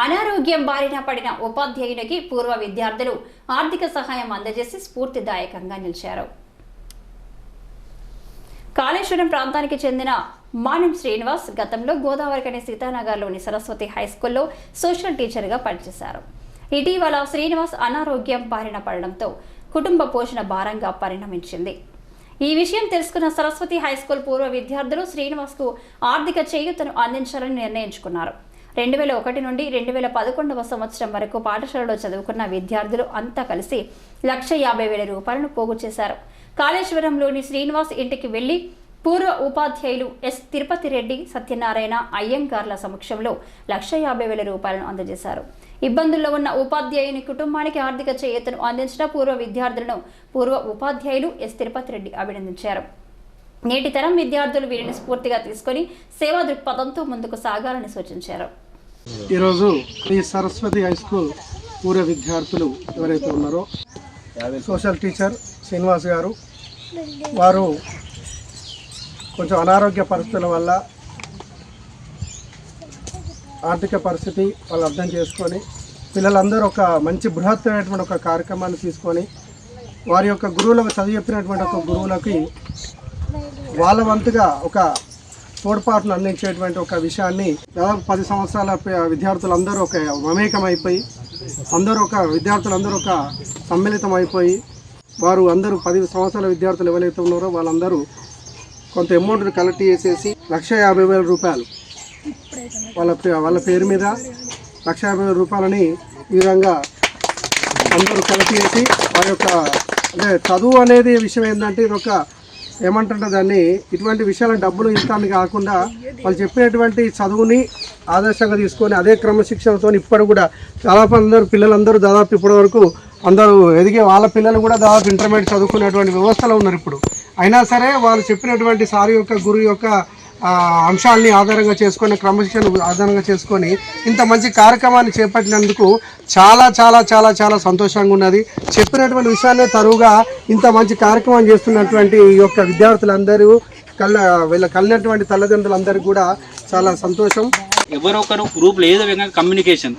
అనారోగ్యం బారిన పడిన ఉపాధ్యాయునికి పూర్వ విద్యార్థులు ఆర్థిక సహాయం అందజేసి స్ఫూర్తిదాయకంగా నిలిచారు. కాళేశ్వరం ప్రాంతానికి చెందిన మానం శ్రీనివాస్ గతంలో గోదావరి గోదావరికని సీతానగర్లోని సరస్వతి హై స్కూల్లో సోషల్ టీచర్గా పనిచేశారు. ఇటీవల శ్రీనివాస్ అనారోగ్యం బారిన పడడంతో కుటుంబ పోషణ భారంగా పరిణమించింది. ఈ విషయం తెలుసుకున్న సరస్వతి హై స్కూల్ పూర్వ విద్యార్థులు శ్రీనివాస్కు ఆర్థిక చేయూతను అందించాలని నిర్ణయించుకున్నారు. రెండు వేల ఒకటి నుండి రెండు వేల పదకొండవ సంవత్సరం వరకు పాఠశాలలో చదువుకున్న విద్యార్థులు అంతా కలిసి లక్ష యాభై వేల రూపాయలను పోగు చేశారు. కాళేశ్వరంలోని శ్రీనివాస్ ఇంటికి వెళ్ళి పూర్వ ఉపాధ్యాయులు ఎస్ తిరుపతి రెడ్డి సత్యనారాయణ అయ్యంగార్ల సమక్షంలో లక్ష యాభై వేల రూపాయలను అందజేశారు. ఇబ్బందుల్లో ఉన్న ఉపాధ్యాయుని కుటుంబానికి ఆర్థిక చేయూతను అందించిన పూర్వ విద్యార్థులను పూర్వ ఉపాధ్యాయులు ఎస్ తిరుపతి రెడ్డి అభినందించారు. నేటి తరం విద్యార్థులు వీరిని స్ఫూర్తిగా తీసుకొని సేవా దృక్పథంతో ముందుకు సాగాలని సూచించారు. ఈరోజు ఈ సరస్వతి హై స్కూల్ పూర్వ విద్యార్థులు ఎవరైతే ఉన్నారో సోషల్ టీచర్ శ్రీనివాస్ గారు వారు కొంచెం అనారోగ్య పరిస్థితుల వల్ల ఆర్థిక పరిస్థితి వాళ్ళు అర్థం చేసుకొని పిల్లలందరూ ఒక మంచి బృహత్తమైనటువంటి ఒక కార్యక్రమాన్ని తీసుకొని వారి యొక్క గురువులకు చదివి చెప్పినటువంటి ఒక గురువులకి వాళ్ళ వంతుగా ఒక తోడ్పాటును అందించేటువంటి ఒక విషయాన్ని దాదాపు పది సంవత్సరాల విద్యార్థులందరూ ఒక మమేకం అయిపోయి అందరూ ఒక విద్యార్థులందరూ ఒక సమ్మిళితం అయిపోయి వారు అందరూ పది సంవత్సరాల విద్యార్థులు ఎవరైతే ఉన్నారో వాళ్ళందరూ కొంత అమౌంట్ని కలెక్ట్ చేసేసి లక్ష యాభై వేల రూపాయలు వాళ్ళ పే- వాళ్ళ పేరు మీద లక్ష యాభై వేల రూపాయలని ఈ విధంగా అందరూ కలెక్ట్ చేసి వారి యొక్క అంటే చదువు అనేది విషయం ఏంటంటే ఇది ఒక ఏమంటుంటే దాన్ని ఇటువంటి విషయాలు డబ్బులు ఇస్తాను కాకుండా వాళ్ళు చెప్పినటువంటి చదువుని ఆదర్శంగా తీసుకొని అదే క్రమశిక్షణతో ఇప్పటి కూడా దాదాపు అందరూ పిల్లలందరూ దాదాపు ఇప్పటి వరకు అందరూ ఎదిగే వాళ్ళ పిల్లలు కూడా దాదాపు ఇంటర్మీడియట్ చదువుకునేటువంటి వ్యవస్థలో ఉన్నారు ఇప్పుడు. అయినా సరే వాళ్ళు చెప్పినటువంటి సారి యొక్క గురువు యొక్క అంశాలని ఆధారంగా చేసుకొని క్రమశిక్షణ ఆధారంగా చేసుకొని ఇంత మంచి కార్యక్రమాన్ని చేపట్టినందుకు చాలా చాలా చాలా చాలా సంతోషంగా ఉన్నది. చెప్పినటువంటి విషయాన్ని తరువుగా ఇంత మంచి కార్యక్రమం చేస్తున్నటువంటి ఈ యొక్క విద్యార్థులందరూ కళ్ళ వీళ్ళ కలిగినటువంటి తల్లిదండ్రులందరికీ కూడా చాలా సంతోషం. ఎవరొకరు ఒకరు గ్రూప్లో ఏదో విధంగా కమ్యూనికేషన్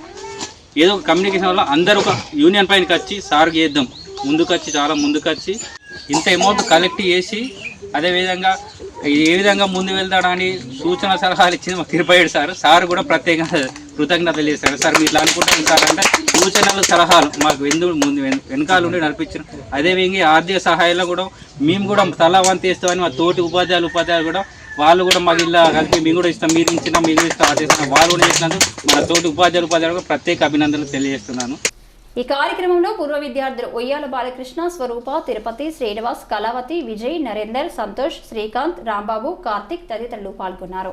ఏదో ఒక కమ్యూనికేషన్ వల్ల అందరూ ఒక యూనియన్ పైనకి వచ్చి సార్ చేద్దాం ముందుకు వచ్చి చాలా ముందుకు వచ్చి ఇంత అమౌంట్ కలెక్ట్ చేసి అదేవిధంగా ఏ విధంగా ముందు వెళ్తాడని సూచన సలహాలు ఇచ్చింది మాకు తిరుపతి సార్. సార్ కూడా ప్రత్యేకంగా కృతజ్ఞతలు చేశారు సార్ మీరు ఇట్లా అనుకుంటాను సార్ అంటే సూచనలు సలహాలు మాకు ఎందుకు ముందు వెనకాల ఉండి నడిపించారు. అదేవిధంగా ఆర్థిక సహాయంలో కూడా మేము కూడా తల వంత ఇస్తామని మా తోటి ఉపాధ్యాయులు ఉపాధ్యాయులు కూడా వాళ్ళు కూడా మాకు ఇలా కలిపి మేము కూడా ఇస్తాం మీరు ఇచ్చిన మీరు ఇస్తాం అది ఇస్తాం వాళ్ళు కూడా చేసినందుకు మన తోటి ఉపాధ్యాయులు ఉపాధ్యాయులు ప్రత్యేక అభినందనలు తెలియజేస్తున్నాను. ఈ కార్యక్రమంలో పూర్వ విద్యార్థులు ఉయ్యాల బాలకృష్ణ స్వరూప తిరుపతి శ్రీనివాస్ కళావతి విజయ్ నరేందర్ సంతోష్ శ్రీకాంత్ రాంబాబు కార్తిక్ తదితరులు పాల్గొన్నారు.